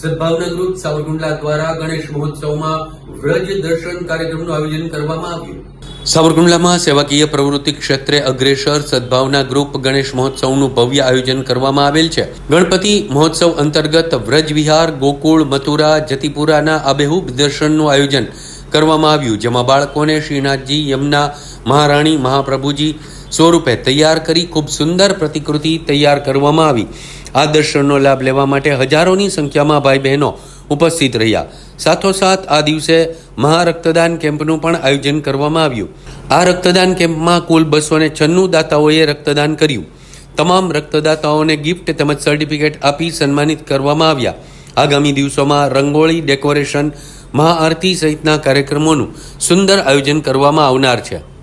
સદભાવના સાવરકુંડલા દ્વારા ગણેશ મહોત્સવમાં વ્રજ દર્શન કાર્યક્રમનું આયોજન કરવામાં આવ્યું. સાવરકુંડલામાં સેવાકીય પ્રવૃત્તિ ક્ષેત્રે અગ્રેસર સદભાવના ગ્રુપ ગણેશ મહોત્સવનું ભવ્ય આયોજન કરવામાં આવેલ છે. ગણપતિ મહોત્સવ અંતર્ગત વ્રજ વિહાર, ગોકુળ, મથુરા, જતિપુરાના આબેહૂબ દર્શનનું આયોજન કરવામાં આવ્યું, જેમાં બાળકોને શ્રીનાથજી, યમુના મહારાણી, મહાપ્રભુજી સ્વરૂપે તૈયાર કરી ખૂબ સુંદર પ્રતિકૃતિ તૈયાર કરવામાં આવી. આ દર્શનનો લાભ લેવા માટે હજારોની સંખ્યામાં ભાઈ બહેનો ઉપસ્થિત રહ્યા. સાથોસાથ આ દિવસે મહારક્તદાન કેમ્પનું પણ આયોજન કરવામાં આવ્યું. આ રક્તદાન કેમ્પમાં કુલ બસો ને છન્નું દાતાઓએ રક્તદાન કર્યું. તમામ રક્તદાતાઓને ગિફ્ટ તેમજ સર્ટિફિકેટ આપી સન્માનિત કરવામાં આવ્યા. આગામી દિવસોમાં રંગોળી, ડેકોરેશન, મહાઆરતી સહિતના કાર્યક્રમોનું સુંદર આયોજન કરવામાં આવનાર છે.